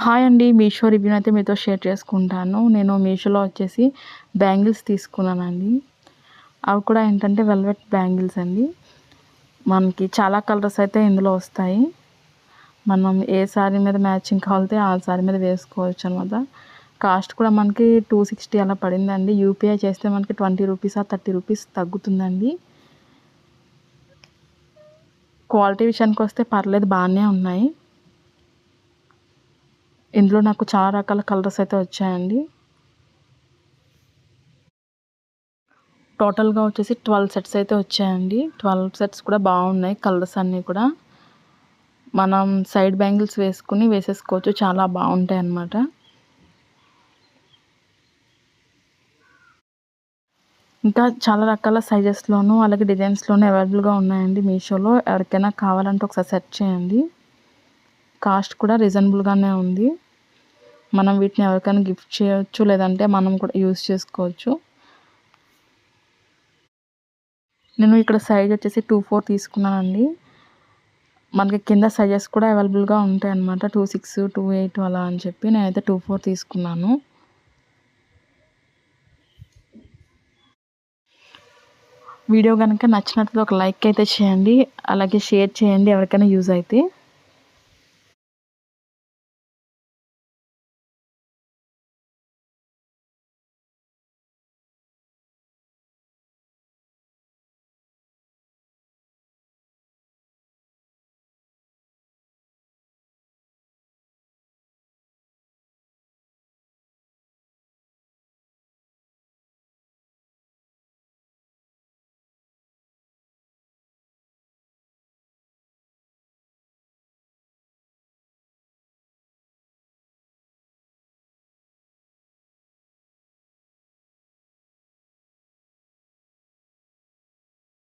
Hi అండి మీషో రివ్యూని అయితే మీతో షేర్ చేసుకుంటాను. నేను మీషోలో వచ్చేసి బ్యాంగిల్స్ తీసుకున్నానండి. అవి కూడా ఏంటంటే వెల్వెట్ బ్యాంగిల్స్ అండి. మనకి చాలా కలర్స్ అయితే ఇందులో వస్తాయి. మనం ఏ శారీ మీద మ్యాచింగ్ కావాలితే ఆ శారీ మీద వేసుకోవచ్చు అనమాట కాస్ట్ కూడా మనకి టూ సిక్స్టీ అలా పడిందండి. యూపీఐ చేస్తే మనకి ట్వంటీ రూపీస్ ఆ థర్టీ రూపీస్ తగ్గుతుందండి. క్వాలిటీ విషయానికి వస్తే పర్లేదు బాగానే ఉన్నాయి. ఇందులో నాకు చాలా రకాల కలర్స్ అయితే వచ్చాయండి. టోటల్గా వచ్చేసి ట్వెల్వ్ సెట్స్ అయితే వచ్చాయండి. ట్వెల్వ్ సెట్స్ కూడా బాగున్నాయి కలర్స్ అన్నీ కూడా. మనం సైడ్ బ్యాంగిల్స్ వేసుకుని వేసేసుకోవచ్చు చాలా బాగుంటాయి అన్నమాట. ఇంకా చాలా రకాల సైజెస్లోనూ అలాగే డిజైన్స్లోనూ అవైలబుల్గా ఉన్నాయండి మీషోలో. ఎవరికైనా కావాలంటే ఒకసారి సెర్చ్ చేయండి. కాస్ట్ కూడా రీజనబుల్గానే ఉంది. మనం వీటిని ఎవరికైనా గిఫ్ట్ చేయొచ్చు లేదంటే మనం కూడా యూస్ చేసుకోవచ్చు. నేను ఇక్కడ సైజ్ వచ్చేసి టూ ఫోర్ తీసుకున్నానండి. మనకి కింద సైజెస్ కూడా అవైలబుల్గా ఉంటాయి అన్నమాట. టూ సిక్స్ టూ ఎయిట్ అలా అని చెప్పి నేనైతే టూ ఫోర్ తీసుకున్నాను. వీడియో కనుక నచ్చినట్లయితే ఒక లైక్ అయితే చేయండి. అలాగే షేర్ చేయండి ఎవరికైనా యూజ్ అయితే.